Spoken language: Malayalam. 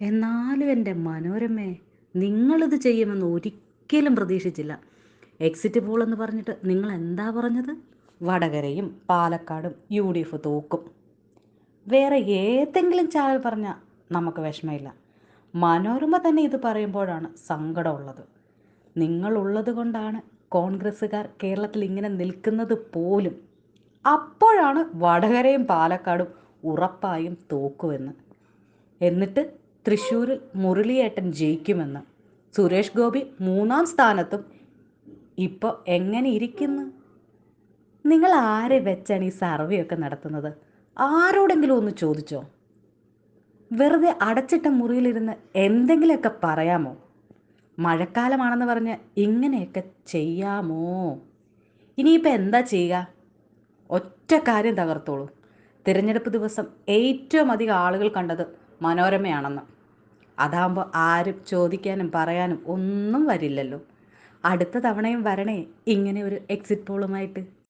എന്നാലും എന്റെ മനോരമേ നിങ്ങളിത് ചെയ്യുമെന്ന് ഒരിക്കലും പ്രതീക്ഷിച്ചില്ല. എക്സിറ്റ് പോൾ എന്ന് പറഞ്ഞിട്ട് നിങ്ങൾ എന്താ പറഞ്ഞത്? വടകരയും പാലക്കാടും യു ഡി എഫ് തോക്കും. വേറെ ഏതെങ്കിലും ചാനൽ പറഞ്ഞാൽ നമുക്ക് വിഷമമില്ല. മനോരമ തന്നെ ഇത് പറയുമ്പോഴാണ് സങ്കടമുള്ളത്. നിങ്ങളുള്ളത് കൊണ്ടാണ് കോൺഗ്രസ്സുകാർ കേരളത്തിൽ ഇങ്ങനെ നിൽക്കുന്നത് പോലും. അപ്പോഴാണ് വടകരയും പാലക്കാടും ഉറപ്പായും തോക്കുമെന്ന് എന്നിട്ട് തൃശ്ശൂരിൽ മുരളിയേട്ടൻ ജയിക്കുമെന്ന്. സുരേഷ് ഗോപി മൂന്നാം സ്ഥാനത്തും ഇപ്പോൾ എങ്ങനെ ഇരിക്കുന്നു? നിങ്ങൾ ആരെ വെച്ചാണ് ഈ സർവേ ഒക്കെ നടത്തുന്നത്? ആരോടെങ്കിലും ഒന്ന് ചോദിച്ചോ? വെറുതെ അടച്ചിട്ട മുറിയിലിരുന്ന് എന്തെങ്കിലുമൊക്കെ പറയാമോ? മഴക്കാലമാണെന്ന് പറഞ്ഞ് ഇങ്ങനെയൊക്കെ ചെയ്യാമോ? ഇനിയിപ്പോൾ എന്താ ചെയ്യുക? ഒറ്റ കാര്യം തകർത്തോളൂ. തിരഞ്ഞെടുപ്പ് ദിവസം ഏറ്റവും അധികം ആളുകൾ കണ്ടത് മനോരമയാണെന്ന്. അതാകുമ്പോൾ ആരും ചോദിക്കാനും പറയാനും ഒന്നും വരില്ലല്ലോ. അടുത്ത തവണയും വരണേ ഇങ്ങനെ ഒരു എക്സിറ്റ് പോളുമായിട്ട്